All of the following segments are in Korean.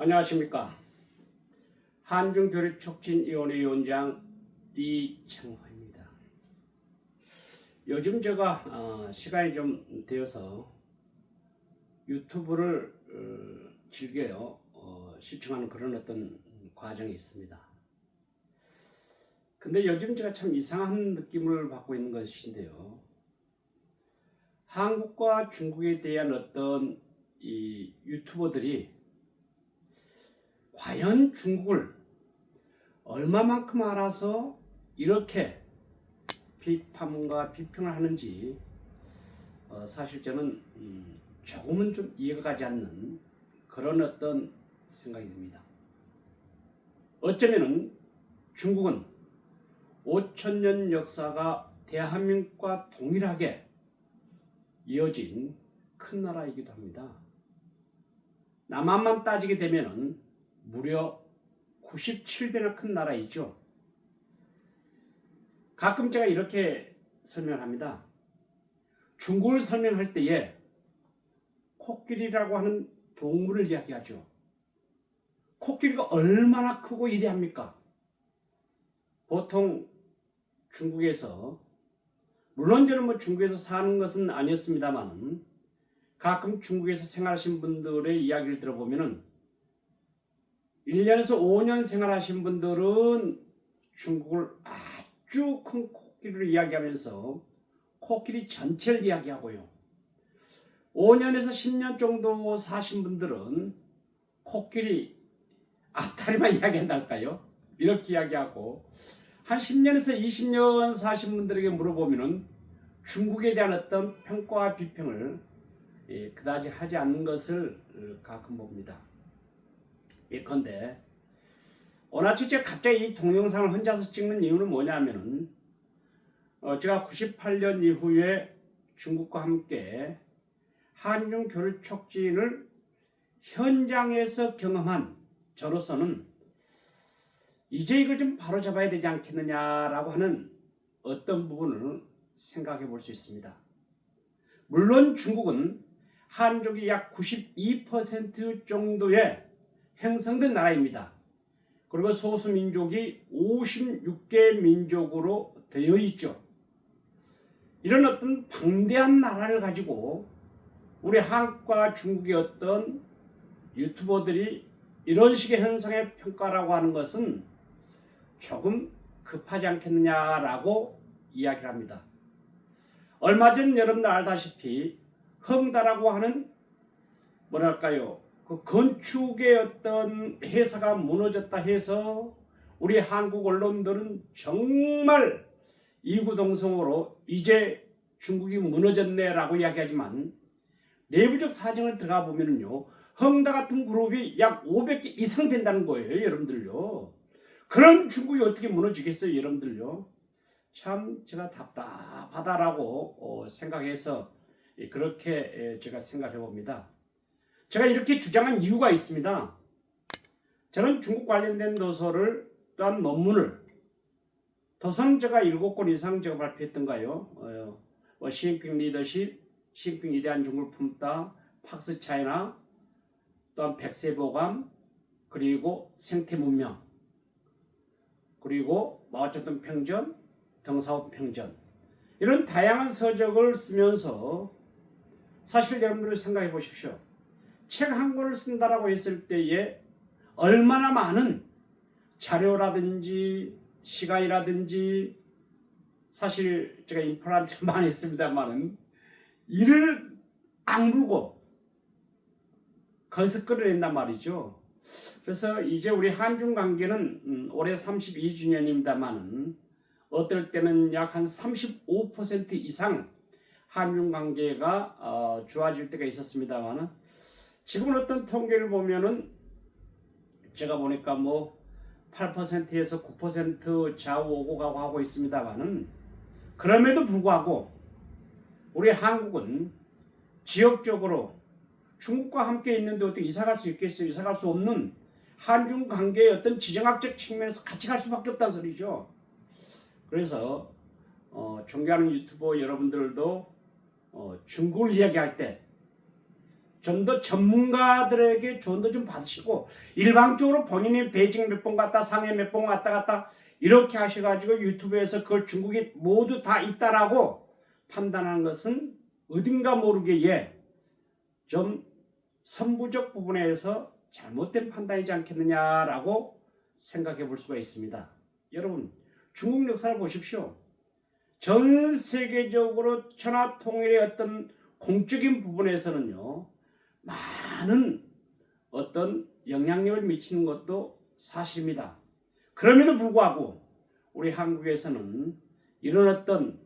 안녕하십니까. 한중교류촉진위원회 위원장 이창화입니다. 요즘 제가 어, 시간이 좀 되어서 유튜브를 어, 즐겨요 어, 시청하는 그런 어떤 과정이 있습니다. 근데 요즘 제가 참 이상한 느낌을 받고 있는 것인데요. 한국과 중국에 대한 어떤 이 유튜버들이 과연 중국을 얼마만큼 알아서 이렇게 비판과 비평을 하는지 어, 사실 저는 음, 조금은 좀 이해가 가지 않는 그런 어떤 생각이 듭니다. 어쩌면은 중국은 5천년 역사가 대한민국과 동일하게 이어진 큰 나라이기도 합니다. 남한만 따지게 되면은 무려 97배나 큰 나라이죠. 가끔 제가 이렇게 설명합니다. 중국을 설명할 때에 코끼리라고 하는 동물을 이야기하죠. 코끼리가 얼마나 크고 위대합니까? 보통 중국에서 물론 저는 뭐 중국에서 사는 것은 아니었습니다만 가끔 중국에서 생활하신 분들의 이야기를 들어보면은 1년에서 5년 생활하신 분들은 중국을 아주 큰 코끼리를 이야기하면서 코끼리 전체를 이야기하고요. 5년에서 10년 정도 사신 분들은 코끼리 앞다리만 이야기한달까요? 이렇게 이야기하고 한 10년에서 20년 사신 분들에게 물어보면은 중국에 대한 어떤 평가와 비평을 예, 그다지 하지 않는 것을 어, 가끔 봅니다. 예컨대 아침 제가 갑자기 이 동영상을 혼자서 찍는 이유는 뭐냐면은 어, 제가 98년 이후에 중국과 함께 한중 교류 촉진을 현장에서 경험한 저로서는 이제 이걸 좀 바로 잡아야 되지 않겠느냐라고 하는 어떤 부분을 생각해 볼 수 있습니다. 물론 중국은 한족이 약 92% 정도의 형성된 나라입니다. 그리고 소수 민족이 56개 민족으로 되어 있죠. 이런 어떤 방대한 나라를 가지고 우리 한국과 중국의 어떤 유튜버들이 이런 식의 현상의 평가라고 하는 것은 조금 급하지 않겠느냐라고 이야기를 합니다. 얼마 전 여러분들 알다시피 헝다라고 하는 뭐랄까요 그 건축의 어떤 회사가 무너졌다 해서 우리 한국 언론들은 정말 이구동성으로 이제 중국이 무너졌네라고 이야기하지만 내부적 사정을 들어가 보면은요 헝다 같은 그룹이 약 500개 이상 된다는 거예요 여러분들요 그런 중국이 어떻게 무너지겠어요 여러분들요 참 제가 답답하다라고 어, 생각해서 그렇게 제가 생각해 봅니다. 제가 이렇게 주장한 이유가 있습니다. 저는 중국 관련된 도서를 또한 논문을 도서는 제가 일곱 권 이상 제가 발표했던가요. 어, 뭐 시진핑 리더십, 시진핑 위대한 중국을 품다, 팍스 차이나, 또한 백세 보감, 그리고 생태 문명, 그리고 마오쩌둥 평전, 등사업 평전 이런 다양한 서적을 쓰면서 사실 여러분들 생각해 보십시오. 책 한 권을 쓴다라고 했을 때에 얼마나 많은 자료라든지 시간이라든지 사실 제가 인프라를 많이 했습니다만은 일을 악물고 거기서 끌어낸단 말이죠. 그래서 이제 우리 한중 관계는 음, 올해 32주년입니다만은 어떨 때는 약 한 35% 이상 한중 관계가 어, 좋아질 때가 있었습니다만은 지금은 어떤 통계를 보면은 제가 보니까 뭐 8%에서 9% 좌우 오고 가고 하고 있습니다만은 그럼에도 불구하고 우리 한국은 지역적으로 중국과 함께 있는데 어떻게 이사 갈 수 있겠어요? 이사 갈 수 없는 한중 관계의 어떤 지정학적 측면에서 같이 갈 수밖에 없다는 소리죠. 그래서 어, 존경하는 유튜버 여러분들도 중국을 이야기할 때 좀 더 전문가들에게 조언도 좀 받으시고 일방적으로 본인이 베이징 몇 번 갔다 상해 몇 번 왔다 갔다 이렇게 하셔가지고 유튜브에서 그걸 중국이 모두 다 있다라고 판단하는 것은 어딘가 모르게 좀 선부적 부분에서 잘못된 판단이지 않겠느냐라고 생각해 볼 수가 있습니다. 여러분 중국 역사를 보십시오. 전 세계적으로 천하 통일의 어떤 공적인 부분에서는요 많은 어떤 영향력을 미치는 것도 사실입니다. 그럼에도 불구하고 우리 한국에서는 이런 어떤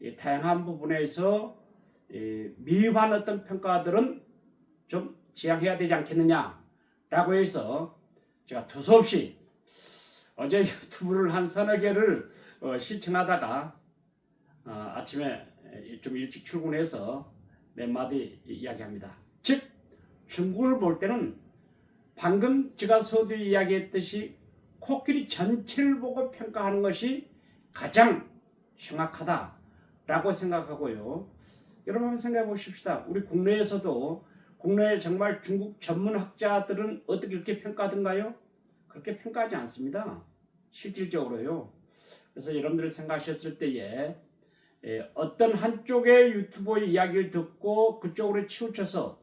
이 다양한 부분에서 이 미흡한 어떤 평가들은 좀 지양해야 되지 않겠느냐라고 해서 제가 두서없이 어제 유튜브를 한 서너 개를 어, 시청하다가 어, 아침에 좀 일찍 출근해서 몇 마디 이야기합니다. 즉 중국을 볼 때는 방금 제가 서두에 이야기했듯이 코끼리 전체를 보고 평가하는 것이 가장 정확하다라고 생각하고요. 여러분 한번 생각해 보십시다. 우리 국내에서도 국내에 정말 중국 전문 학자들은 어떻게 그렇게 평가하던가요? 그렇게 평가하지 않습니다. 실질적으로요. 그래서 여러분들이 생각하셨을 때에 예, 어떤 한쪽의 유튜버의 이야기를 듣고 그쪽으로 치우쳐서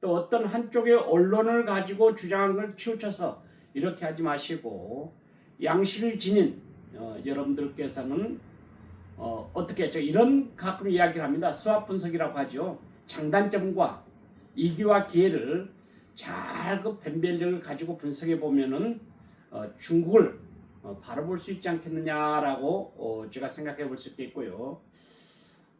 또 어떤 한쪽의 언론을 가지고 주장한 걸 치우쳐서 이렇게 하지 마시고 양식을 지닌 어, 여러분들께서는 어, 어떻게 저 이런 가끔 이야기를 합니다. 수학 분석이라고 하죠. 장단점과 이기와 기회를 잘 그 변별력을 가지고 분석해 보면은 어, 중국을 어, 바라볼 수 있지 않겠느냐라고 어, 제가 생각해 볼수 있겠고요.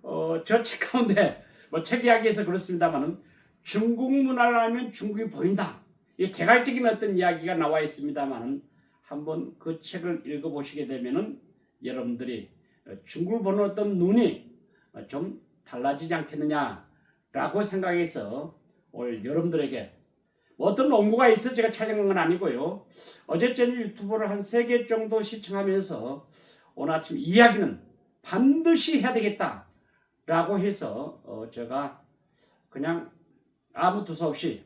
어, 저 책 가운데 뭐 책 이야기에서 그렇습니다만은 중국 문화를 알면 중국이 보인다. 이 개괄적인 어떤 이야기가 나와 있습니다만은 한번 그 책을 읽어 보시게 되면은 여러분들이 어, 중국을 보는 어떤 눈이 어, 좀 달라지지 않겠느냐라고 생각해서 오늘 여러분들에게 뭐 어떤 원고가 있어 제가 촬영한 건 아니고요. 어제 저녁 유튜브를 한세개 정도 시청하면서 오늘 아침 이야기는 반드시 해야 되겠다 라고 해서 어 제가 그냥 아무 두서 없이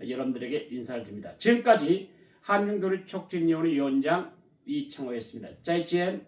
여러분들에게 인사를 드립니다. 지금까지 한중교류 촉진위원회 위원장 이창호였습니다. 짜이지엔